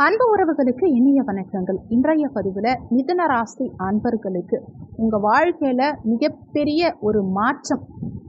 அன்பு உறவுகளுக்கு இனிய வணக்கங்கள். இன்றைய பதிவில் மிதுன ராசி அன்பர்களுக்கு உங்கள் வாழ்க்கையில் மிகப்பெரிய ஒரு மாற்றம்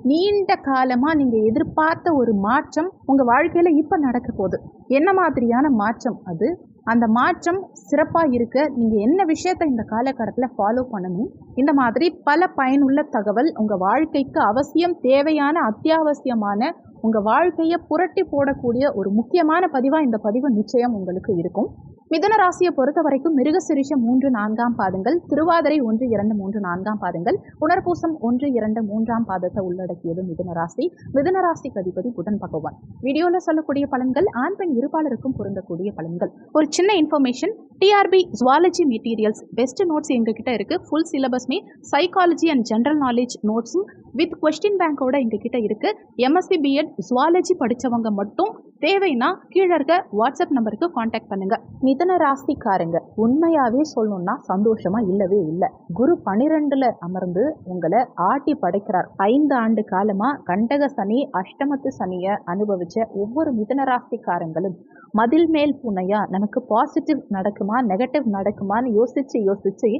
நீண்ட காலமாக நீங்கள் எதிர்பார்த்த ஒரு மாற்றம் உங்கள் வாழ்க்கையில் இப்போ நடக்க போகுது. என்ன மாதிரியான மாற்றம் அது? அந்த மாற்றம் சிறப்பாக இருக்க. நீங்கள் என்ன விஷயத்தை இந்த காலகட்டத்தில் ஃபாலோ பண்ணணும்? இந்த மாதிரி பல பயனுள்ள தகவல் உங்கள் வாழ்க்கைக்கு அவசியம் தேவையான அத்தியாவசியமான உங்கள் வாழ்க்கையை புரட்டி போடக்கூடிய ஒரு முக்கியமான பதிவாக இந்த பதிவு நிச்சயம் உங்களுக்கு இருக்கும். மிதுன ராசியை பொறுத்த வரைக்கும் மிருகசிரிஷம் மூன்று நான்காம் பாதங்கள் திருவாதிரை ஒன்று இரண்டு மூன்று நான்காம் பாதங்கள் புனர்பூசம் ஒன்று இரண்டு மூன்றாம் பாதத்தை உள்ளடக்கியது மிதுன ராசி. மிதுன ராசிக்கு அதிபதி புதன் பகவான். வீடியோவில் சொல்லக்கூடிய பலன்கள் ஆண் பெண் இருபாலருக்கும் பொருந்தக்கூடிய பலன்கள். ஒரு சின்ன information TRB zoology materials best notes எங்ககிட்ட இருக்கு. ஃபுல் சிலபஸ்மே சைக்காலஜி அண்ட் ஜென்ரல் நாலேஜ் நோட்ஸும் வித் கொஸ்டின் பேங்கோட எங்ககிட்ட இருக்கு. எம்எஸ்சி பிஎட் ஜுவாலஜி படித்தவங்க மட்டும் தேவைன்னா கீழே இருக்க வாட்ஸ்அப் நம்பருக்கு காண்டாக்ட் பண்ணுங்க. மிதன ராசிக்காரங்க? உண்மையாவே சொல்லணும்னா சந்தோஷமா இல்லவே இல்லை. குரு பனிரெண்டுல அமர்ந்து உங்களை ஆட்டி படைக்கிறார். ஐந்து ஆண்டு காலமா கண்டக சனி அஷ்டமத்து சனியை அனுபவிச்ச ஒவ்வொரு மிதன ராசிக்காரங்களும் மதில் மேல் பூனையா நமக்கு பாசிட்டிவ் நடக்குமா நெகட்டிவ் நடக்குமான்னு யோசிச்சு யோசிச்சு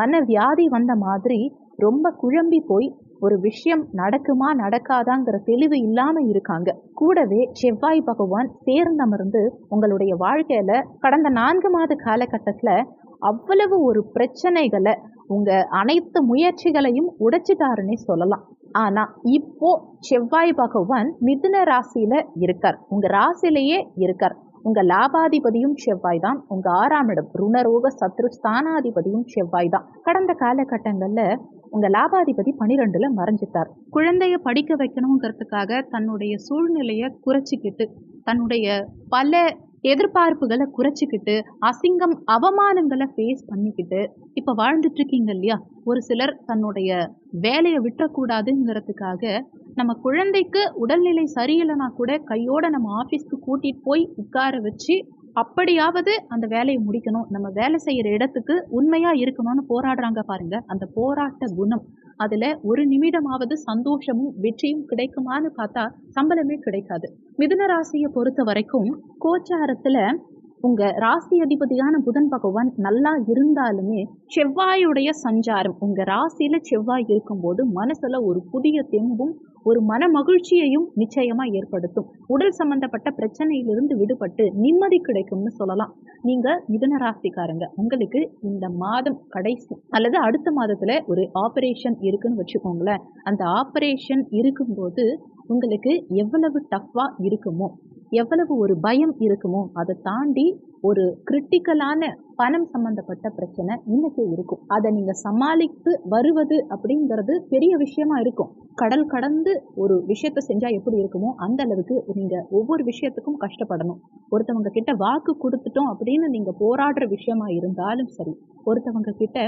மன வியாதி வந்த மாதிரி ரொம்ப குழம்பி போய் ஒரு விஷயம் நடக்குமா நடக்காதாங்கிற தெளிவு இல்லாம இருக்காங்க. கூடவே செவ்வாய் பகவான் சேர்ந்தமர்ந்து உங்களுடைய வாழ்க்கையில கடந்த நான்கு மாத காலகட்டத்துல அவ்வளவு ஒரு பிரச்சனைகளை உங்க அனைத்து முயற்சிகளையும் உடைச்சிட்டாருன்னே சொல்லலாம். ஆனா இப்போ செவ்வாய் பகவான் மிதுன ராசியில இருக்கார். உங்க ராசியிலேயே இருக்கார். உங்க லாபாதிபதியும் செவ்வாய் தான். உங்க ஆறாம் இடம் ருணரோக சத்ரு ஸ்தானாதிபதியும் செவ்வாய் தான். கடந்த காலகட்டங்கள்ல உங்க லாபாதிபதி பனிரெண்டுல மறைஞ்சிட்டார். குழந்தைய படிக்க வைக்கணுங்கிறதுக்காக தன்னுடைய சூழ்நிலையை குறைச்சிக்கிட்டு தன்னுடைய பல எதிர்பார்ப்புகளை குறைச்சிக்கிட்டு அசிங்கம் அவமானங்களை ஃபேஸ் பண்ணிக்கிட்டு இப்போ வாழ்ந்துட்டு இருக்கீங்க இல்லையா? ஒரு சிலர் தன்னுடைய வேலையை விட்டுறக்கூடாதுங்கிறதுக்காக நம்ம குழந்தைக்கு உடல்நிலை சரியில்லைனா கூட கையோட நம்ம ஆஃபீஸ்க்கு கூட்டிகிட்டு போய் உட்கார வச்சு அப்படியாவது அந்த வேலையை முடிக்கணும். நம்ம வேலை செய்கிற இடத்துக்கு உண்மையாக இருக்கணும்னு போராடுறாங்க பாருங்க. அந்த போராட்ட குணம். அதில் ஒரு நிமிடமாவது சந்தோஷமும் வெற்றியும் கிடைக்குமான்னு பார்த்தா சம்பளமே கிடைக்காது. மிதுன ராசியை பொறுத்த வரைக்கும் கோச்சாரத்தில் உங்கள் ராசி அதிபதியான புதன் பகவான் நல்லா இருந்தாலுமே செவ்வாயுடைய சஞ்சாரம் உங்கள் ராசியில் செவ்வாய் இருக்கும்போது மனசில் ஒரு புதிய தெம்பும் ஒரு மன மகிழ்ச்சியையும் நிச்சயமாக ஏற்படுத்தும். உடல் சம்பந்தப்பட்ட பிரச்சனையிலிருந்து விடுபட்டு நிம்மதி கிடைக்கும்னு சொல்லலாம். நீங்கள் மிதன ராசிக்காரங்க. உங்களுக்கு இந்த மாதம் கடைசி அல்லது அடுத்த மாதத்தில் ஒரு ஆப்ரேஷன் இருக்குன்னு வச்சுக்கோங்களேன். அந்த ஆப்ரேஷன் இருக்கும்போது உங்களுக்கு எவ்வளவு டஃப்பாக இருக்குமோ எவ்வளவு ஒரு பயம் இருக்குமோ அதை தாண்டி ஒரு கிரிட்டிக்கலான பணம் சம்பந்தப்பட்ட பிரச்சனை இன்னைக்கே இருக்கும். அதை நீங்கள் சமாளித்து வருவது அப்படிங்கிறது பெரிய விஷயமா இருக்கும். கடல் கடந்து ஒரு விஷயத்த செஞ்சால் எப்படி இருக்குமோ அந்த அளவுக்கு நீங்கள் ஒவ்வொரு விஷயத்துக்கும் கஷ்டப்படணும். ஒருத்தவங்க கிட்ட வாக்கு கொடுத்துட்டோம் அப்படின்னு நீங்கள் போராடுற விஷயமா இருந்தாலும் சரி ஒருத்தவங்க கிட்ட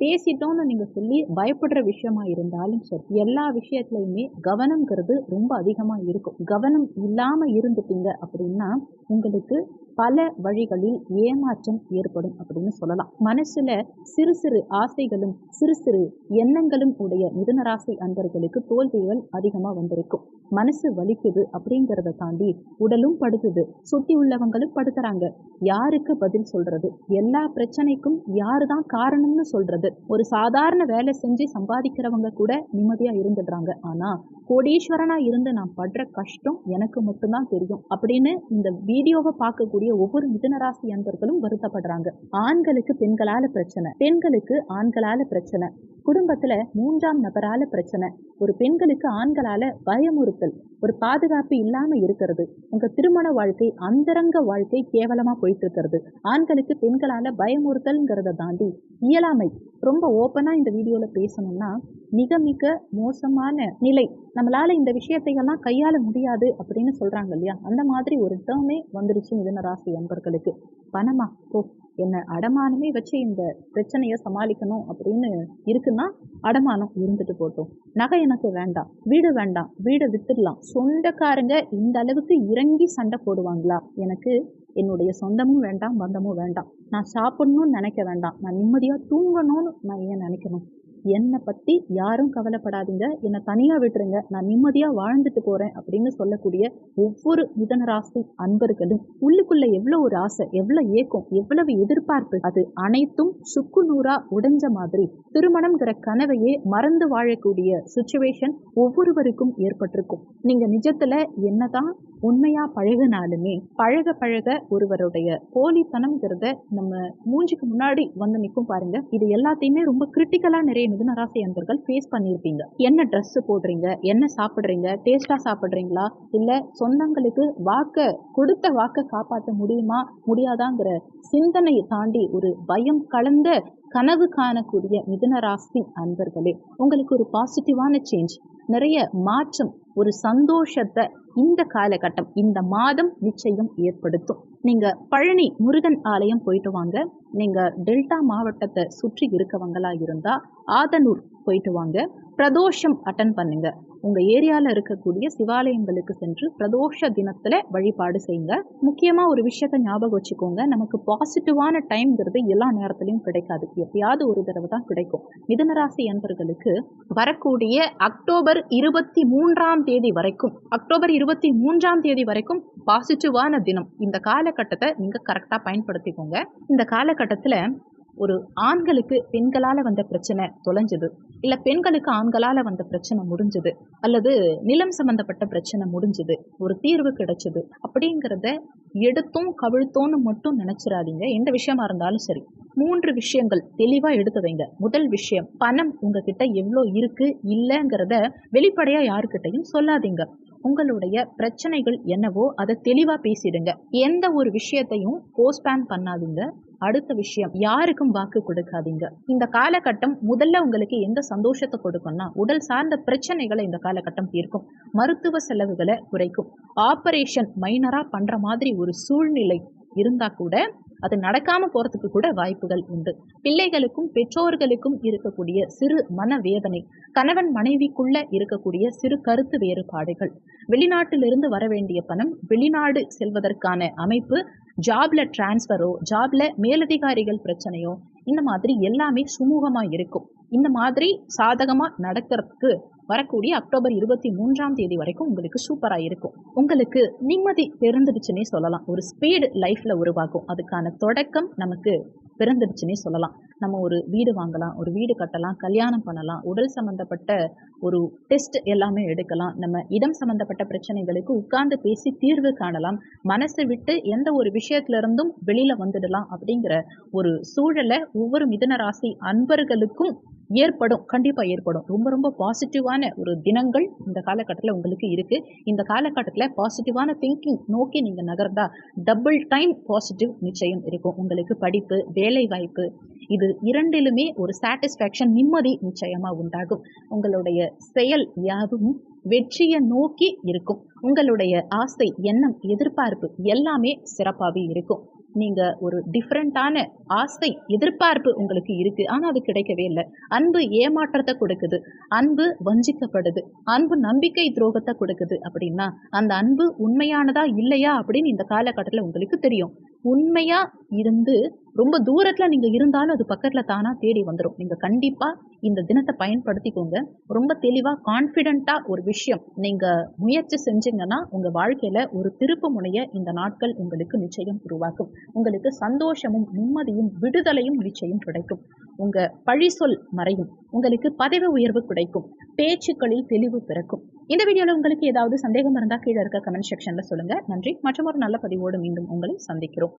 பேசிட்டோம்னு நீங்கள் சொல்லி பயப்படுற விஷயமா இருந்தாலும் சரி எல்லா விஷயத்துலையுமே கவனம்ங்கிறது ரொம்ப அதிகமாக இருக்கும். கவனம் இல்லாமல் இருந்துட்டீங்க அப்படின்னா உங்களுக்கு பல வழிகளில் ஏமாற்றம் ஏற்படும் அப்படின்னு சொல்லலாம். மனசுல சிறு சிறு ஆசைகளும் சிறு சிறு எண்ணங்களும் உடைய மிதுனராசி அன்பர்களுக்கு தோல்விகள் அதிகமாக வந்திருக்கும். மனசு வலிக்குது அப்படிங்கிறத தாண்டி உடலும் படுத்துது சுத்தி உள்ளவங்களும் படுத்துறாங்க யாருக்கு பதில் சொல்றது? எல்லா பிரச்சனைக்கும் யாரு தான் காரணம்னு சொல்றது? ஒரு சாதாரண வேலை செஞ்சு சம்பாதிக்கிறவங்க கூட நிம்மதியா இருந்துடுறாங்க. ஆனா கோடீஸ்வரனா இருந்து நான் படுற கஷ்டம் எனக்கு மட்டும்தான் தெரியும் அப்படின்னு இந்த வீடியோவை பார்க்கக்கூடிய ஒவ்வொரு மிதனராசி அன்பர்களும் வருத்தப்படுறாங்க. ஆண்களுக்கு பெண்களால பிரச்சனை. பெண்களுக்கு ஆண்களால பிரச்சனை. குடும்பத்துல மூன்றாம் நபரால பிரச்சனை. ஒரு பெண்களுக்கு ஆண்களால பயமுறுத்தல். ஒரு பாதுகாப்பு இல்லாம இருக்கிறது. உங்க திருமண வாழ்க்கை அந்தரங்க வாழ்க்கை கேவலமா போயிட்டு இருக்கிறது ஆண்களுக்கு பெண்களால பயமுறுத்தல்ங்கிறத தாண்டி இயலாமை. ரொம்ப ஓப்பனா இந்த வீடியோல பேசணும்னா மிக மிக மோசமான நிலை. நம்மளால இந்த விஷயத்தை எல்லாம் கையாள முடியாது அப்படின்னு சொல்றாங்க இல்லையா? அந்த மாதிரி ஒரு டேர்மே வந்துருச்சு மிதன ராசி அன்பர்களுக்கு பணமா? ஓ என்ன அடமானமே வச்சு இந்த பிரச்சனையை சமாளிக்கணும் அப்படின்னு இருக்குன்னா அடமானம் இருந்துட்டு போட்டோம். நகை எனக்கு வேண்டாம் வீடு வேண்டாம் வீடை வித்துடலாம். சொந்தக்காரங்க இந்த அளவுக்கு இறங்கி சண்டை போடுவாங்களா? எனக்கு என்னுடைய சொந்தமும் வேண்டாம் பந்தமும் வேண்டாம். நான் சாப்பிடணும்னு நினைக்க வேண்டாம். நான் நிம்மதியாக தூங்கணும்னு நான் ஏன் நினைக்கணும்? என்னை பற்றி யாரும் கவலைப்படாதீங்க. என்னை தனியாக விட்டுருங்க. நான் நிம்மதியாக வாழ்ந்துட்டு போகிறேன் அப்படின்னு சொல்லக்கூடிய ஒவ்வொரு மிதன ராசி அன்பர்களும் உள்ளுக்குள்ள எவ்வளோ ஒரு ஆசை எவ்வளோ ஏக்கம் எவ்வளவு எதிர்பார்ப்பு அது அனைத்தும் சுக்கு நூறா உடைஞ்ச மாதிரி திருமணம்ங்கிற கனவையே மறந்து வாழக்கூடிய சுச்சுவேஷன் ஒவ்வொருவருக்கும் ஏற்பட்டிருக்கும். நீங்க நிஜத்துல என்னதான் உண்மையா பழகினாலுமே பழக பழக ஒருவருடைய போலித்தனம்ங்கிறத நம்ம மூஞ்சிக்கு முன்னாடி வந்து நிற்கும் பாருங்க. இது எல்லாத்தையுமே ரொம்ப கிரிட்டிக்கலா நிறைய மிதுன ராசி அன்பர்கள் ஃபேஸ் பண்ணியிருப்பீங்க. என்ன ட்ரெஸ் போடுறீங்க? என்ன சாப்பிட்றீங்க? டேஸ்டா சாப்பிட்றீங்களா? இல்ல சொந்தங்களுக்கு வாக்க கொடுத்த வாக்க காப்பாற்ற முடியுமா? முடியாதாங்கிற சிந்தனையை தாண்டி ஒரு பயம் கலந்த கனவு காணக்கூடிய மிதுன ராசி அன்பர்களே உங்களுக்கு ஒரு பாசிட்டிவான சேஞ்ச் நிறைய மாற்றம் ஒரு சந்தோஷத்தை இந்த காலகட்டம் இந்த மாதம் நிச்சயம் ஏற்படுத்தும். நீங்க பழனி முருகன் ஆலயம் போயிட்டு வாங்க. நீங்க டெல்டா மாவட்டத்தை சுற்றி இருக்கவங்களா இருந்தா ஆதனூர் போயிட்டு வாங்க. பிரதோஷம் அட்டன் பண்ணுங்க. உங்க ஏரியால இருக்கக்கூடிய சிவாலயங்களுக்கு சென்று பிரதோஷ தினத்துல வழிபாடு செய்யுங்க. முக்கியமா ஒரு விஷயத்த ஞாபகம் வச்சுக்கோங்க. நமக்கு பாசிட்டிவான டைம்ங்கிறது எல்லா நேரத்திலையும் கிடைக்காது. எப்பயாவது ஒரு தடவை தான் கிடைக்கும். மிதனராசி அன்பர்களுக்கு வரக்கூடிய அக்டோபர் இருபத்தி மூன்றாம் தேதி வரைக்கும் அக்டோபர் இருபத்தி மூன்றாம் தேதி வரைக்கும் பாசிட்டிவான தினம். இந்த காலகட்டத்தை நீங்க கரெக்டா பயன்படுத்திக்கோங்க. இந்த காலகட்டத்துல ஒரு ஆண்களுக்கு பெண்களால் வந்த பிரச்சனை தொலைஞ்சது. இல்லை பெண்களுக்கு ஆண்களால் வந்த பிரச்சனை முடிஞ்சது. அல்லது நிலம் சம்பந்தப்பட்ட பிரச்சனை முடிஞ்சது. ஒரு தீர்வு கிடைச்சது. அப்படிங்கிறத எடுத்தோம் கவிழ்த்தோன்னு மட்டும் நினச்சிடாதீங்க எந்த விஷயமா இருந்தாலும் சரி. மூன்று விஷயங்கள் தெளிவாக எடுத்து வைங்க. முதல் விஷயம் பணம் உங்ககிட்ட எவ்வளோ இருக்கு இல்லைங்கிறத வெளிப்படையாக யாருக்கிட்டையும் சொல்லாதீங்க. உங்களுடைய பிரச்சனைகள் என்னவோ அதை தெளிவாக பேசிடுங்க. எந்த ஒரு விஷயத்தையும் போஸ்ட்பேன் பண்ணாதீங்க. அடுத்த விஷயம் யாருக்கும் வாக்கு கொடுக்காதீங்க. இந்த காலகட்டம் முதல்ல உங்களுக்கு எந்த சந்தோஷத்தை கொடுக்கும்னா உடல் சார்ந்த பிரச்சனைகளை இந்த காலகட்டம் தீர்க்கும். மருத்துவ செலவுகளை குறைக்கும். ஆபரேஷன் மைனரா பண்ற மாதிரி ஒரு சூழ்நிலை இருந்தா கூட அது நடக்காம போறதுக்கு கூட வாய்ப்புகள் உண்டு. பிள்ளைகளுக்கும் பெற்றோர்களுக்கும் இருக்கக்கூடிய சிறு மனவேதனை கணவன் மனைவிக்குள்ள இருக்கக்கூடிய சிறு கருத்து வேறுபாடுகள் வெளிநாட்டிலிருந்து வர வேண்டிய பணம் வெளிநாடு செல்வதற்கான அமைப்பு ஜாப்ல டிரான்ஸ்ஃபரோ ஜாப்ல மேலதிகாரிகள் பிரச்சனையோ இந்த மாதிரி எல்லாமே சுமூகமா இருக்கும். இந்த மாதிரி சாதகமா நடக்கிறதுக்கு வரக்கூடிய அக்டோபர் இருபத்தி மூன்றாம் தேதி வரைக்கும் உங்களுக்கு சூப்பராக இருக்கும். உங்களுக்கு நிம்மதி பிறந்துடுச்சுன்னே சொல்லலாம். ஒரு ஸ்பீடு லைஃப்பில் உருவாகும். அதுக்கான தொடக்கம் நமக்கு பிறந்துடுச்சுன்னே சொல்லலாம். நம்ம ஒரு வீடு வாங்கலாம் ஒரு வீடு கட்டலாம் கல்யாணம் பண்ணலாம் உடல் சம்மந்தப்பட்ட ஒரு டெஸ்ட் எல்லாமே எடுக்கலாம். நம்ம இடம் சம்மந்தப்பட்ட பிரச்சனைகளுக்கு உட்கார்ந்து பேசி தீர்வு காணலாம். மனசை விட்டு எந்த ஒரு விஷயத்துல இருந்தும் வெளியில வந்துடலாம் அப்படிங்கிற ஒரு சூழலை ஒவ்வொரு மிதன ராசி அன்பர்களுக்கும் ஏற்படும் கண்டிப்பாக ஏற்படும். ரொம்ப ரொம்ப பாசிட்டிவான ஒரு தினங்கள் இந்த காலகட்டத்தில் உங்களுக்கு இருக்குது இந்த காலகட்டத்தில் பாசிட்டிவான திங்கிங் நோக்கி நீங்கள் நகர்ந்தா டபுள் டைம் பாசிட்டிவ் நிச்சயம் இருக்கும். உங்களுக்கு படிப்பு வேலை வாய்ப்பு இது இரண்டிலுமே ஒரு சாட்டிஸ்ஃபேக்ஷன் நிம்மதி நிச்சயமாக உண்டாகும். உங்களுடைய செயல் யாவும் வெற்றியை நோக்கி இருக்கும். உங்களுடைய ஆசை எண்ணம் எதிர்பார்ப்பு எல்லாமே சிறப்பாகவே இருக்கும். நீங்கள் ஒரு டிஃப்ரெண்ட்டான ஆசை எதிர்பார்ப்பு உங்களுக்கு இருக்குது ஆனால் அது கிடைக்கவே இல்லை. அன்பு ஏமாற்றத்தை கொடுக்குது. அன்பு வஞ்சிக்கப்படுது. அன்பு நம்பிக்கை துரோகத்தை கொடுக்குது அப்படின்னா அந்த அன்பு உண்மையானதா இல்லையா அப்படின்னு இந்த காலகட்டத்தில் உங்களுக்கு தெரியும். உண்மையா இருந்து ரொம்ப தூரத்தில் நீங்கள் இருந்தாலும் அது பக்கத்தில் தானாக தேடி வந்துடும் நீங்கள் கண்டிப்பாக இந்த தினத்தை பயன்படுத்திக்கோங்க. ரொம்ப தெளிவாக கான்ஃபிடெண்ட்டாக ஒரு விஷயம் நீங்கள் முயற்சி செஞ்சீங்கன்னா உங்கள் வாழ்க்கையில் ஒரு திருப்பு முனைய இந்த நாட்கள் உங்களுக்கு நிச்சயம் உருவாக்கும். உங்களுக்கு சந்தோஷமும் நிம்மதியும் விடுதலையும் நிச்சயம் கிடைக்கும். உங்கள் பழி சொல் மறையும். உங்களுக்கு பதவி உயர்வு கிடைக்கும். பேச்சுக்களில் தெளிவு பிறக்கும். இந்த வீடியோவில் உங்களுக்கு ஏதாவது சந்தேகம் இருந்தால் கீழே இருக்க கமெண்ட் செக்ஷனில் சொல்லுங்கள் நன்றி. மற்றும் ஒரு நல்ல பதிவோடு மீண்டும் உங்களை சந்திக்கிறோம்.